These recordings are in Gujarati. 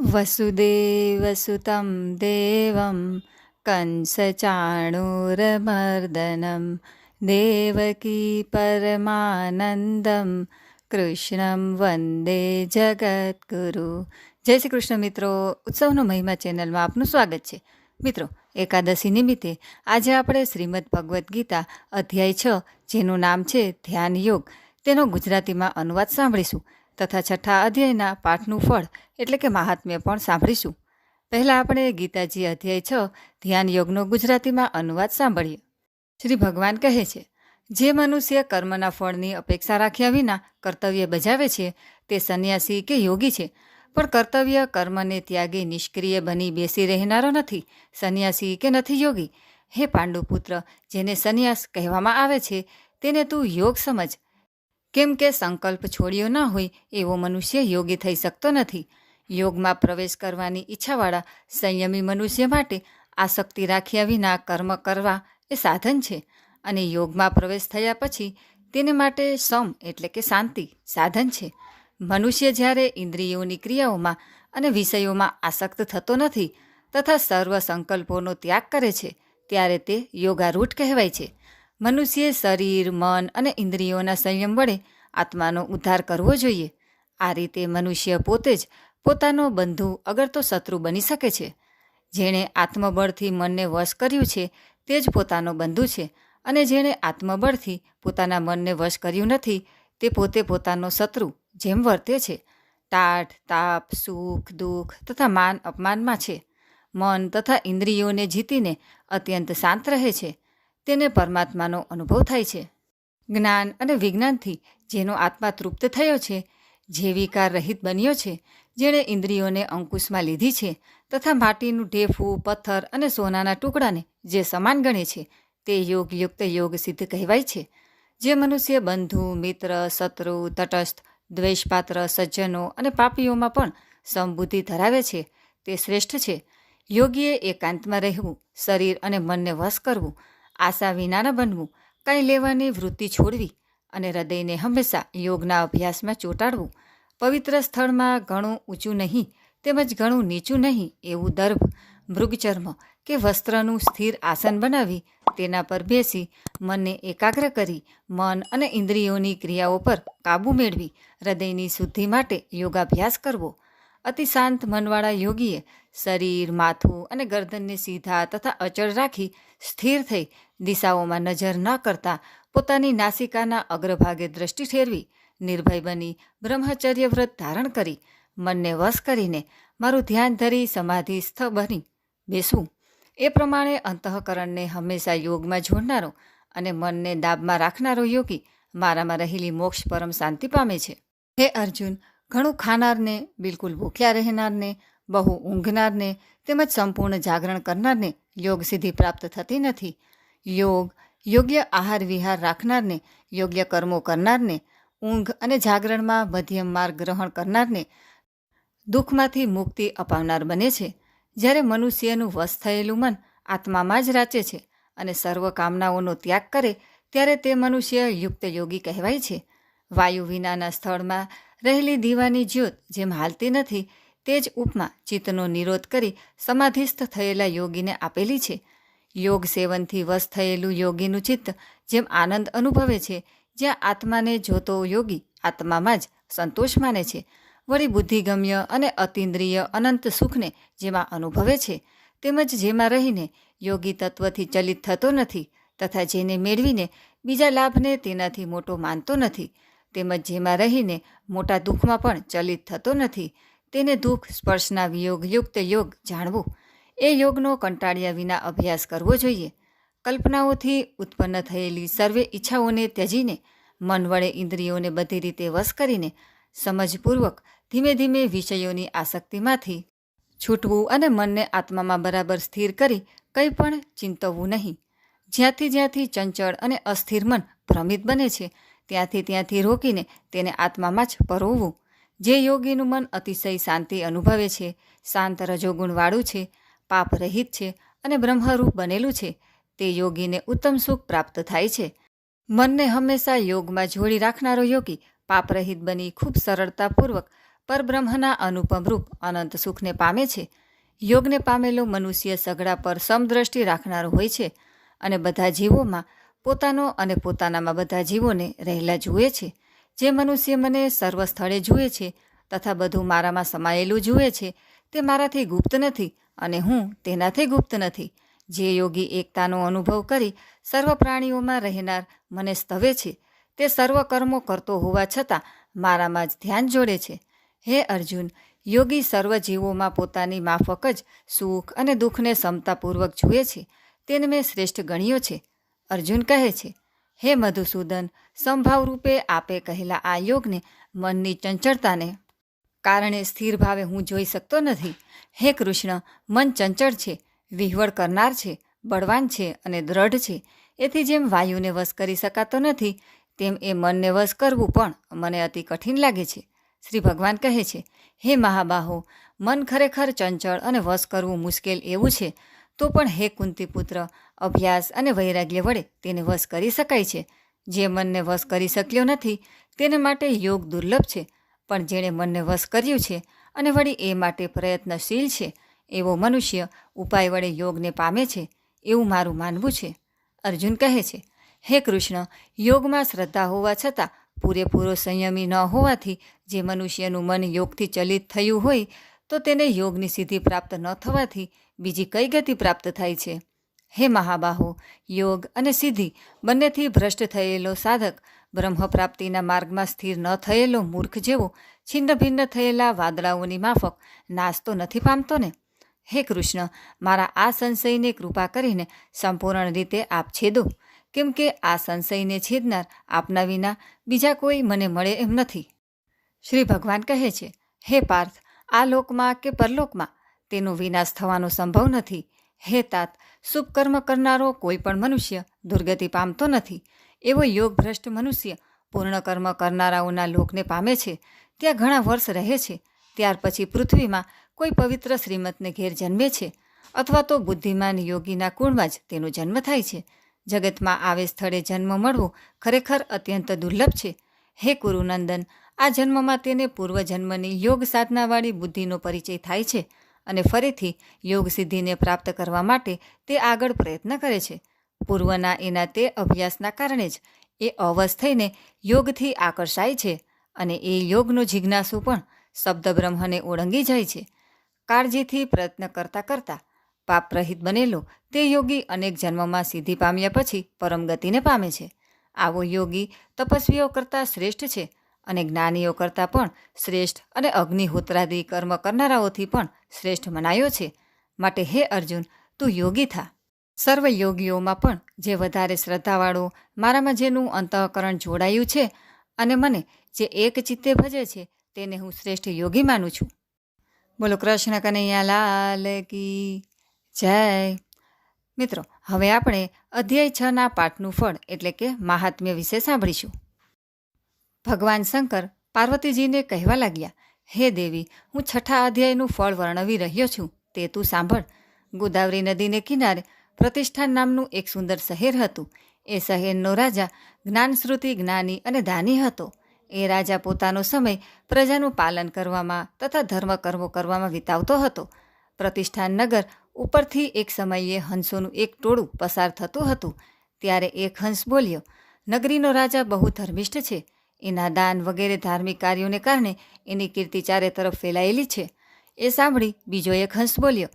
वसुदेवसुतं देवं कंसचाणूरमर्दनं देवकी પરમાનંદમ કૃષ્ણમ વંદે જગદગુરુ જય શ્રી કૃષ્ણ મિત્રો ઉત્સવનો મહિમા ચેનલમાં આપનું સ્વાગત છે મિત્રો એકાદશી નિમિત્તે આજે આપણે શ્રીમદ ભગવદ્ ગીતા અધ્યાય છ જેનું નામ છે ધ્યાન યોગ તેનો ગુજરાતીમાં અનુવાદ સાંભળીશું તથા છઠ્ઠા અધ્યાયના પાઠનું ફળ એટલે કે મહાત્મ્ય પણ સાંભળીશું. પહેલાં આપણે ગીતાજી અધ્યાય છ, ધ્યાન યોગનો ગુજરાતીમાં અનુવાદ સાંભળીએ. શ્રી ભગવાન કહે છે, જે મનુષ્ય કર્મના ફળની અપેક્ષા રાખ્યા વિના કર્તવ્ય બજાવે છે, તે સંન્યાસી કે યોગી છે. પણ કર્તવ્ય કર્મને ત્યાગી નિષ્ક્રિય બની બેસી રહેનારો નથી, સંન્યાસી કે નથી યોગી? હે પાંડુપુત્ર, જેને સંન્યાસ કહેવામાં આવે છે, તેને તું યોગ સમજ. કેમ કે સંકલ્પ છોડ્યો ન હોય એવો મનુષ્ય યોગી થઈ શકતો નથી. યોગમાં પ્રવેશ કરવાની ઈચ્છાવાળા સંયમી મનુષ્ય માટે આસક્તિ રાખ્યા વિના કર્મ કરવા એ સાધન છે અને યોગમાં પ્રવેશ થયા પછી તેને માટે સમ એટલે કે શાંતિ સાધન છે. મનુષ્ય જ્યારે ઇન્દ્રિયોની ક્રિયાઓમાં અને વિષયોમાં આસક્ત થતો નથી તથા સર્વ સંકલ્પોનો ત્યાગ કરે છે, ત્યારે તે યોગારૂઢ કહેવાય છે. મનુષ્યે શરીર, મન અને ઇન્દ્રિયોના સંયમ વડે આત્માનો ઉદ્ધાર કરવો જોઈએ. આ રીતે મનુષ્ય પોતે જ પોતાનો બંધુ અગર તો શત્રુ બની શકે છે. જેણે આત્મબળથી મનને વશ કર્યું છે, તે જ પોતાનો બંધુ છે અને જેણે આત્મબળથી પોતાના મનને વશ કર્યું નથી, તે પોતે પોતાનો શત્રુ જેમ વર્તે છે. ટાઢ તાપ, સુખ, દુઃખ તથા માન અપમાનમાં છે. મન તથા ઇન્દ્રિયોને જીતીને અત્યંત શાંત રહે છે. તેને પરમાત્માનો અનુભવ થાય છે. જ્ઞાન અને વિજ્ઞાનથી જેનો આત્મા તૃપ્ત થયો છે, જે વિકાર રહિત બન્યો છે, જેણે ઇન્દ્રિયોને અંકુશમાં લીધી છે, તથા માટીનું ઢેફું, પથ્થર અને સોનાના ટુકડાને જે સમાન ગણે છે, તે યોગયુક્ત યોગ સિદ્ધ કહેવાય છે. જે મનુષ્ય બંધુ, મિત્ર, શત્રુ, તટસ્થ, દ્વેષપાત્ર, સજ્જનો અને પાપીઓમાં પણ સમબુદ્ધિ ધરાવે છે, તે શ્રેષ્ઠ છે. યોગીએ એકાંતમાં રહેવું, શરીર અને મનને વશ કરવું આશા વિનાના બનવું, કંઈ લેવાની વૃત્તિ છોડવી અને હૃદયને હંમેશા યોગના અભ્યાસમાં ચોંટાડવું. પવિત્ર સ્થળમાં ઘણું ઊંચું નહીં તેમજ ઘણું નીચું નહીં એવું દર્ભ મૃગચર્મ કે વસ્ત્રનું સ્થિર આસન બનાવી તેના પર બેસી મનને એકાગ્ર કરી મન અને ઇન્દ્રિયોની ક્રિયાઓ પર કાબૂ મેળવી હૃદયની શુદ્ધિ માટે યોગાભ્યાસ કરવો. અતિ શાંત મનવાળા યોગીએ શરીર, માથું અને ગરદનને સીધા તથા અચળ રાખી સ્થિર થઈ દિશાઓમાં નજર ન કરતા પોતાની નાસિકાના અગ્રભાગે દ્રષ્ટિ ઠેરવી નિર્ભય બની બ્રહ્મચર્ય વ્રત ધારણ કરી મનને વશ કરીને મારું ધ્યાન ધરી સમાધિસ્થ બની બેસવું એ પ્રમાણે અંતઃકરણને હંમેશા યોગમાં જોડનારો અને મનને દાબમાં રાખનારો યોગી મારામાં રહેલી મોક્ષ પરમ શાંતિ પામે છે. હે અર્જુન, ઘણું ખાનારને બિલકુલ ભૂખ્યા રહેનારને બહુ ઊંઘનારને તેમજ સંપૂર્ણ જાગરણ કરનારને યોગ સિદ્ધિ પ્રાપ્ત થતી નથી. યોગ, યોગ્ય આહાર વિહાર રાખનારને, યોગ્ય કર્મો કરનારને, ઊંઘ અને જાગરણમાં મધ્યમ માર્ગ ગ્રહણ કરનારને દુઃખમાંથી મુક્તિ અપાવનાર બને છે. જ્યારે મનુષ્યનું વશ થયેલું મન આત્મામાં જ રાચે છે અને સર્વ કામનાઓનો ત્યાગ કરે, ત્યારે તે મનુષ્ય યુક્ત યોગી કહેવાય છે. વાયુ વિનાના સ્થળમાં રહેલી દીવાની જ્યોત જેમ હાલતી નથી તે જ ઉપમા ચિત્તનો નિરોધ કરી સમાધિસ્થ થયેલા યોગીને આપેલી છે. યોગ સેવનથી વશ થયેલું યોગીનું ચિત્ત જેમ આનંદ અનુભવે છે, જ્યાં આત્માને જોતો યોગી આત્મામાં જ સંતોષ માને છે. વળી બુદ્ધિગમ્ય અને અતિન્દ્રિય અનંત સુખને જેમાં અનુભવે છે, તેમજ જેમાં રહીને યોગી તત્વથી ચલિત થતો નથી તથા જેને મેળવીને બીજા લાભને તેનાથી મોટો માનતો નથી, તેમજ જેમાં રહીને મોટા દુઃખમાં પણ ચલિત થતો નથી તેને દુઃખ, સ્પર્શના વિયોગયુક્ત યોગ જાણવું, એ યોગનો કંટાળ્યા વિના અભ્યાસ કરવો જોઈએ. કલ્પનાઓથી ઉત્પન્ન થયેલી સર્વે ઈચ્છાઓને ત્યજીને, મન વડે ઇન્દ્રિયોને બધી રીતે વશ કરીને, સમજપૂર્વક, ધીમે ધીમે વિષયોની આસક્તિમાંથી છૂટવું અને મનને આત્મામાં બરાબર સ્થિર કરી કંઈ પણ ચિંતવવું નહીં. જ્યાંથી જ્યાંથી ચંચળ અને અસ્થિર મન ભ્રમિત બને છે, ત્યાંથી ત્યાંથી રોકીને તેને આત્મામાં જ પરોવવું જે યોગીનું મન અતિશય શાંતિ અનુભવે છે, શાંત રજોગુણવાળું છે, પાપ રહિત છે અને બ્રહ્મરૂપ બનેલું છે, તે યોગીને ઉત્તમ સુખ પ્રાપ્ત થાય છે. મનને હંમેશા યોગમાં જોડી રાખનારો યોગી પાપરહિત બની ખૂબ સરળતાપૂર્વક પરબ્રહ્મના અનુપમ રૂપ અનંત સુખને પામે છે. યોગને પામેલો મનુષ્ય સગડા પર સમદ્રષ્ટિ રાખનારો હોય છે અને બધા જીવોમાં પોતાનો અને પોતાનામાં બધા જીવોને રહેલા જુએ છે. જે મનુષ્ય મને સર્વ સ્થળે જુએ છે તથા બધું મારામાં સમાયેલું જુએ છે, તે મારાથી ગુપ્ત નથી અને હું તેનાથી ગુપ્ત નથી. જે યોગી એકતાનો અનુભવ કરી સર્વ પ્રાણીઓમાં રહેનાર મને સ્તવે છે, તે સર્વ કર્મો કરતો હોવા છતાં મારામાં જ ધ્યાન જોડે છે. હે અર્જુન, યોગી સર્વ જીવોમાં પોતાની માફક જ સુખ અને દુઃખને સમતાપૂર્વક જુએ છે, તેને મેં શ્રેષ્ઠ ગણ્યો છે. અર્જુન કહે છે હે મધુસૂદન સંભાવ રૂપે આપે કહેલા આ યોગને મનની ચંચળતાને. કારણે સ્થિર ભાવે હું જોઈ શકતો નથી. હે કૃષ્ણ, મન ચંચળ છે, વિહવળ કરનાર છે, બળવાન છે અને દ્રઢ છે. એથી જેમ વાયુને વશ કરી શકાતો નથી, તેમ એ મનને વશ કરવું પણ મને અતિ કઠિન લાગે છે. શ્રી ભગવાન કહે છે, હે મહાબાહો, મન ખરેખર ચંચળ અને વશ કરવું મુશ્કેલ એવું છે તો પણ હે કુંતી પુત્ર અભ્યાસ અને વૈરાગ્ય વડે તેને વશ કરી શકાય છે. જે મનને વશ કરી શક્યો નથી, તેને માટે યોગ દુર્લભ છે. પણ જેણે મનને વશ કર્યું છે અને વળી એ માટે પ્રયત્નશીલ છે, એવો મનુષ્ય ઉપાય વડે યોગને પામે છે, એવું મારું માનવું છે. અર્જુન કહે છે, હે કૃષ્ણ, યોગમાં શ્રદ્ધા હોવા છતાં પૂરેપૂરો સંયમી ન હોવાથી જે મનુષ્યનું મન યોગથી ચલિત થયું હોય તો તેને યોગની સિદ્ધિ પ્રાપ્ત ન થવાથી બીજી કઈ ગતિ પ્રાપ્ત થાય છે? હે મહાબાહો, યોગ અને સિદ્ધિ બંનેથી ભ્રષ્ટ થયેલો સાધક બ્રહ્મ પ્રાપ્તિના માર્ગમાં સ્થિર ન થયેલો મૂર્ખ જેવો છિન્ન ભિન્ન થયેલા વાદળાઓની માફક નાશ નથી પામતો ને? હે કૃષ્ણ, મારા આ સંશયને કૃપા કરીને સંપૂર્ણ રીતે આપ છેદો, કેમ કે આ સંશયને છેદનાર આપના વિના બીજા કોઈ મને મળે એમ નથી. શ્રી ભગવાન કહે છે, હે પાર્થ આ લોકમાં કે પરલોકમાં? તેનો વિનાશ થવાનો સંભવ નથી. હે તાત, શુભ કર્મ કરનારો કોઈ પણ મનુષ્ય દુર્ગતિ પામતો નથી. એવો યોગ ભ્રષ્ટ મનુષ્ય પૂર્ણ કર્મ કરનારાઓના લોકને પામે છે. ત્યાં ઘણા વર્ષ રહે છે. ત્યાર પછી પૃથ્વીમાં કોઈ પવિત્ર શ્રીમતને ઘેર જન્મે છે. અથવા તો બુદ્ધિમાન યોગીના કુળમાં જ તેનો જન્મ થાય છે. જગતમાં આવે સ્થળે જન્મ મળવો ખરેખર અત્યંત દુર્લભ છે. હે કુરુનંદન આ જન્મમાં તેને પૂર્વજન્મની યોગ સાધનાવાળી બુદ્ધિનો પરિચય થાય છે અને ફરીથી યોગ સિદ્ધિને પ્રાપ્ત કરવા માટે તે આગળ પ્રયત્ન કરે છે. પૂર્વના એના તે અભ્યાસના કારણે જ એ અવસ થઈને યોગથી આકર્ષાય છે અને એ યોગનો જિજ્ઞાસુ પણ શબ્દ બ્રહ્મને ઓળંગી જાય છે. કાળજીથી પ્રયત્ન કરતાં કરતાં પાપરહિત બનેલો તે યોગી અનેક જન્મમાં સિદ્ધિ પામ્યા પછી પરમગતિને પામે છે. આવો યોગી તપસ્વીઓ કરતાં શ્રેષ્ઠ છે અને જ્ઞાનીઓ કરતાં પણ શ્રેષ્ઠ અને અગ્નિહોત્રાદી કર્મ કરનારાઓથી પણ શ્રેષ્ઠ મનાયો છે. માટે હે અર્જુન, તું યોગી થા. સર્વ યોગીઓમાં પણ જે વધારે શ્રદ્ધાવાળો મારામાં જેનું અંતઃકરણ જોડાયું છે અને મને જે એક ચિત્તે ભજે છે તેને હું શ્રેષ્ઠ યોગી માનું છું. બોલો, કૃષ્ણ કનૈયા લાલ કી જય. મિત્રો, હવે આપણે અધ્યાય છ ના પાઠનું ફળ એટલે કે મહાત્મ્ય વિશે સાંભળીશું. ભગવાન શંકર પાર્વતીજીને કહેવા લાગ્યા, હે દેવી, હું છઠ્ઠા અધ્યાયનું ફળ વર્ણવી રહ્યો છું, તે તું સાંભળ. ગોદાવરી નદીને કિનારે પ્રતિષ્ઠાન નામનું એક સુંદર શહેર હતું. એ શહેરનો રાજા જ્ઞાનશ્રુતિ જ્ઞાની અને દાની હતો. એ રાજા પોતાનો સમય પ્રજાનું પાલન કરવામાં તથા ધર્મ કર્મો કરવામાં વિતાવતો હતો. પ્રતિષ્ઠાન નગર ઉપરથી એક સમયે હંસોનું એક ટોળું પસાર થતું હતું. ત્યારે એક હંસ બોલ્યો, નગરીનો રાજા બહુ ધર્મિષ્ઠ છે. એના દાન વગેરે ધાર્મિક કાર્યોને કારણે એની કીર્તિ ચારે તરફ ફેલાયેલી છે. એ સાંભળી બીજો એક હંસ બોલ્યો,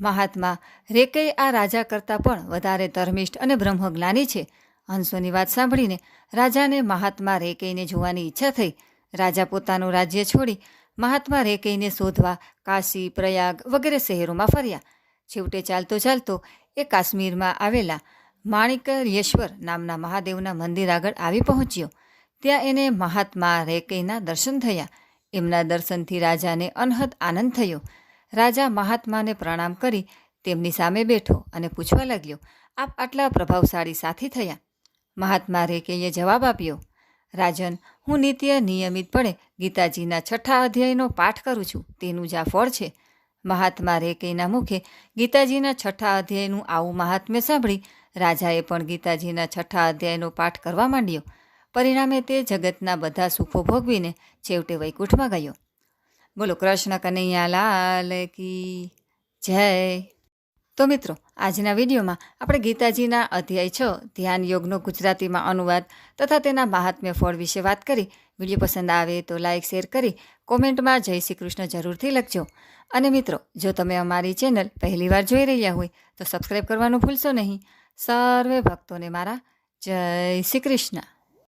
મહાત્મા રેકેય આ રાજા કરતાં પણ વધારે ધર્મિષ્ઠ અને બ્રહ્મજ્ઞાની છે. હંસોની વાત સાંભળીને રાજાને મહાત્મા રેકેયને જોવાની ઈચ્છા થઈ. રાજા પોતાનું રાજ્ય છોડી મહાત્મા રેકેયને શોધવા કાશી, પ્રયાગ વગેરે શહેરોમાં ફર્યા. છેવટે ચાલતો ચાલતો એ કાશ્મીરમાં આવેલા માણિકયેશ્વર નામના મહાદેવના મંદિર આગળ આવી પહોંચ્યો. ત્યાં એને મહાત્મા રેકઈના દર્શન થયા. એમના દર્શનથી રાજાને અનહદ આનંદ થયો. રાજા મહાત્માને પ્રણામ કરી તેમની સામે બેઠો અને પૂછવા લાગ્યો, આપ આટલા પ્રભાવશાળી સાથી થયા? મહાત્મા રેકેએ જવાબ આપ્યો, રાજન, હું નિત્ય નિયમિતપણે ગીતાજીના છઠ્ઠા અધ્યાયનો પાઠ કરું છું. તેનું જ આ ફળ છે. મહાત્મા રેકેયના મુખે ગીતાજીના છઠ્ઠા અધ્યાયનું આવું મહાત્મ્ય સાંભળી રાજાએ પણ ગીતાજીના છઠ્ઠા અધ્યાયનો પાઠ કરવા માંડ્યો. પરિણામે તે જગતના બધા સુખો ભોગવીને છેવટે વૈકુંઠમાં ગયો. બોલો, કૃષ્ણ કનૈયા લાલ કી જય. તો મિત્રો, આજના વિડીયોમાં આપણે ગીતાજીના અધ્યાય છ, ધ્યાન યોગનો ગુજરાતીમાં અનુવાદ તથા તેના મહાત્મ્ય ફળ વિશે વાત કરી. વીડિયો પસંદ આવે તો લાઇક શેર કરી, કોમેન્ટમાં જય શ્રી કૃષ્ણ જરૂરથી લખજો. અને મિત્રો, જો તમે અમારી ચેનલ પહેલીવાર જોઈ રહ્યા હોય, તો સબસ્ક્રાઈબ કરવાનું ભૂલશો નહીં. સર્વે ભક્તોને મારા જય શ્રી કૃષ્ણ.